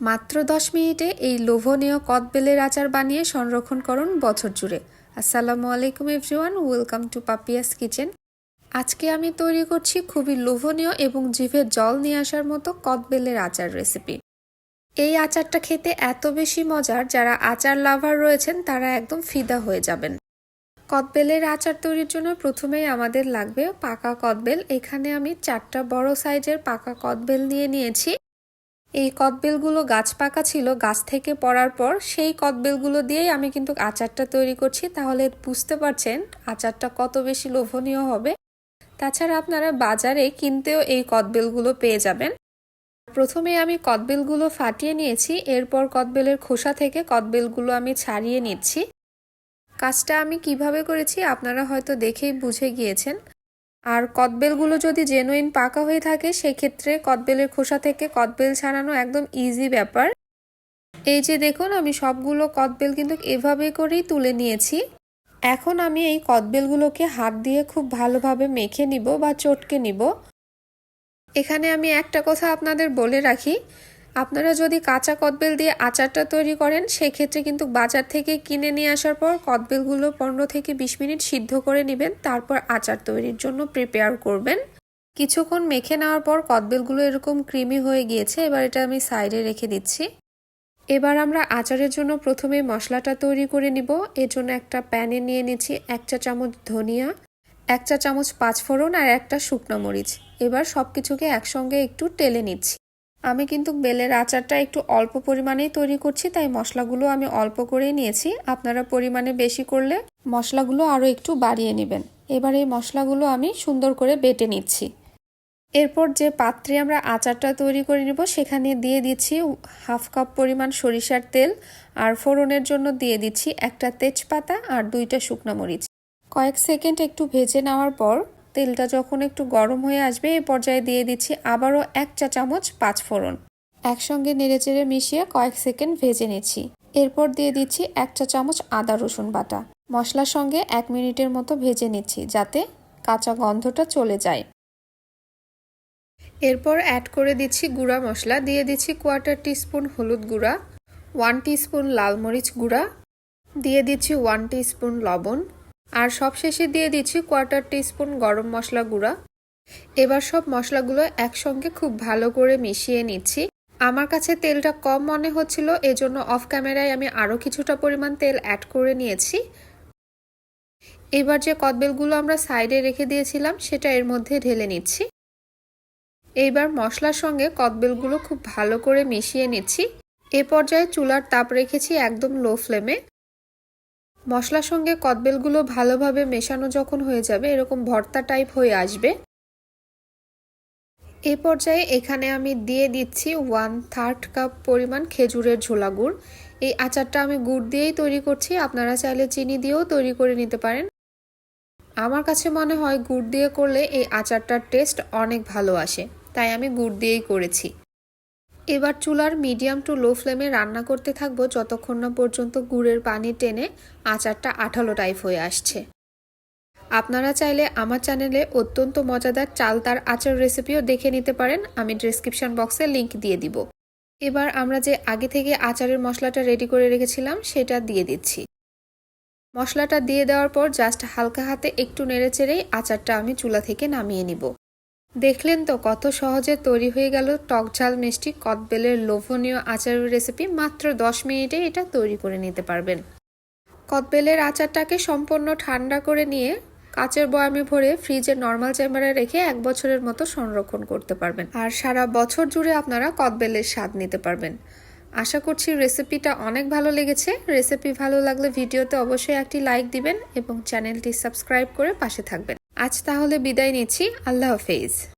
মাত্র দশ মিনিটে এই লোভনীয় কদবেলের আচার বানিয়ে সংরক্ষণ করুন বছর জুড়ে। আসসালামু আলাইকুম, everyone. Welcome to Papia's kitchen. আজকে আমি তৈরি করছি খুবই লোভনীয় এবং জিভে জল নিয়ে আসার মতো কদবেলের আচার রেসিপি। এই আচারটা খেতে এত বেশি মজার, যারা আচার লাভার রয়েছেন, তারা একদম ফিদা হয়ে যাবেন। কদবেলের আচার তৈরির জন্য প্রথমেই আমাদের লাগবে পাকা কদবেল। এখানে আমি চারটা বড় সাইজের পাকা কদবেল নিয়ে নিয়েছি। এই কদবেলগুলো গাছ পাকা ছিল, গাছ থেকে পড়ার পর সেই কদবেলগুলো দিয়েই আমি কিন্তু আচারটা তৈরি করছি। তাহলে বুঝতে পারছেন আচারটা কত বেশি লোভনীয় হবে। তাছাড়া আপনারা বাজারে কিনতেও এই কদবেলগুলো পেয়ে যাবেন। প্রথমে আমি কদবেলগুলো ফাটিয়ে নিয়েছি, এরপর কদবেলের খোসা থেকে কদবেলগুলো আমি ছাড়িয়ে নিচ্ছি। কাজটা আমি কীভাবে করেছি আপনারা হয়তো দেখেই বুঝে গিয়েছেন। আর কদবেলগুলো যদি জেনুইন পাকা হয়ে থাকে, সেক্ষেত্রে কদবেলের খোসা থেকে কদবেল ছাড়ানো একদম ইজি ব্যাপার। এই যে দেখুন, আমি সবগুলো কদবেল কিন্তু এভাবে করেই তুলে নিয়েছি। এখন আমি এই কদবেলগুলোকে হাত দিয়ে খুব ভালোভাবে মেখে নিব বা চটকে নিব। এখানে আমি একটা কথা আপনাদের বলে রাখি আপনারা যদি কাঁচা কদবেল দিয়ে আচারটা তৈরি করেন, সেক্ষেত্রে কিন্তু বাজার থেকে কিনে নিয়ে আসার পর কদবেলগুলো পনেরো থেকে বিশ মিনিট সিদ্ধ করে নেবেন, তারপর আচার তৈরির জন্য প্রিপেয়ার করবেন। কিছুক্ষণ মেখে নেওয়ার পর কদবেলগুলো এরকম ক্রিমি হয়ে গিয়েছে, এবার এটা আমি সাইডে রেখে দিচ্ছি। এবার আমরা আচারের জন্য প্রথমে মশলাটা তৈরি করে নিব। এর জন্য একটা প্যানে নিয়ে নিচ্ছি এক চা চামচ ধনিয়া, এক চা চামচ পাঁচফোড়ন আর একটা শুকনো মরিচ। এবার সব কিছুকে একসঙ্গে একটু টেলে নিচ্ছি। আমি কিন্তু বেলের আচারটা একটু অল্প পরিমাণেই তৈরি করছি, তাই মশলাগুলো আমি অল্প করেই নিয়েছি। আপনারা পরিমাণে বেশি করলে মশলাগুলো আরও একটু বাড়িয়ে নেবেন। এবার এই মশলাগুলো আমি সুন্দর করে বেটে নিচ্ছি। এরপর যে পাত্রে আমরা আচারটা তৈরি করে নেব, সেখানে দিয়ে দিচ্ছি হাফ কাপ পরিমাণ সরিষার তেল আর ফোড়নের জন্য দিয়ে দিচ্ছি একটা তেজপাতা আর দুইটা শুকনো মরিচ। কয়েক সেকেন্ড একটু ভেজে নেওয়ার পর তেলটা যখন একটু গরম হয়ে আসবে এই পর্যায়ে দিয়ে দিচ্ছি আবারও এক চা চামচ পাঁচ ফোড়ন। একসঙ্গে নেড়েচেড়ে মিশিয়ে কয়েক সেকেন্ড ভেজে নিচ্ছি। এরপর দিয়ে দিচ্ছি এক চা চামচ আদা রসুন বাটা। মশলার সঙ্গে এক মিনিটের মতো ভেজে নিচ্ছি যাতে কাঁচা গন্ধটা চলে যায়। এরপর অ্যাড করে দিচ্ছি গুঁড়া মশলা। দিয়ে দিচ্ছি কোয়ার্টার টিস্পুন হলুদ গুঁড়া ওয়ান টিস্পুন লাল মরিচ গুঁড়া, দিয়ে দিচ্ছি ওয়ান টিস্পুন লবণ আর সবশেষে দিয়ে দিচ্ছি কোয়ার্টার টিস্পুন গরম মশলা গুঁড়া। এবার সব মশলাগুলো একসঙ্গে খুব ভালো করে মিশিয়ে নিচ্ছি। আমার কাছে তেলটা কম মনে হচ্ছিল, এজন্য অফ ক্যামেরায় আমি আরও কিছুটা পরিমাণ তেল অ্যাড করে নিয়েছি। এবার যে কদবেলগুলো আমরা সাইডে রেখে দিয়েছিলাম, সেটা এর মধ্যে ঢেলে নিচ্ছি। এইবার মশলার সঙ্গে কদবেলগুলো খুব ভালো করে মিশিয়ে নিচ্ছি। এ পর্যায়ে চুলার তাপ রেখেছি একদম লো ফ্লেমে মশলার সঙ্গে কদবেলগুলো ভালোভাবে মেশানো যখন হয়ে যাবে, এরকম ভর্তা টাইপ হয়ে আসবে। এ পর্যায়ে এখানে আমি দিয়ে দিচ্ছি ওয়ান থার্ড কাপ পরিমাণ খেজুরের ঝোলা গুড়। এই আচারটা আমি গুড় দিয়েই তৈরি করছি, আপনারা চাইলে চিনি দিয়েও তৈরি করে নিতে পারেন। আমার কাছে মনে হয় গুড় দিয়ে করলে এই আচারটার টেস্ট অনেক ভালো আসে, তাই আমি গুড় দিয়েই করেছি। এবার চুলার মিডিয়াম টু লো ফ্লেমে রান্না করতে থাকব যতক্ষণ না পর্যন্ত গুড়ের পানি টেনে আচারটা আঠালো টাইপ হয়ে আসছে। আপনারা চাইলে আমার চ্যানেলে অত্যন্ত মজাদার চালতার আচার রেসিপিও দেখে নিতে পারেন, আমি ডিসক্রিপশন বক্সে লিংক দিয়ে দিব। এবার আমরা যে আগে থেকে আচারের মশলাটা রেডি করে রেখেছিলাম, সেটা দিয়ে দিচ্ছি। মশলাটা দিয়ে দেওয়ার পর জাস্ট হালকা হাতে একটু নেড়ে চেড়েই আচারটা আমি চুলা থেকে নামিয়ে নিব। দেখলেন তো কত সহজে তৈরি হয়ে গেল টক ঝাল মিষ্টি কদবেলের লোভনীয় আচারের রেসিপি মাত্র দশ মিনিটে এটা তৈরি করে নিতে পারবেন। কদবেলের আচারটাকে সম্পূর্ণ ঠান্ডা করে নিয়ে কাচের বয়ামে ভরে ফ্রিজে নর্মাল চেম্বারে রেখে এক বছরের মতো সংরক্ষণ করতে পারবেন। আর সারা বছর জুড়ে আপনারা কদবেলের স্বাদ নিতে পারবেন। আশা করছি রেসিপিটা অনেক ভালো লেগেছে। রেসিপি ভালো লাগলে ভিডিওতে অবশ্যই একটি লাইক দিবেন এবং চ্যানেলটি সাবস্ক্রাইব করে পাশে থাকবেন। আজ তাহলে বিদায় নিচ্ছি। আল্লাহ হাফেজ।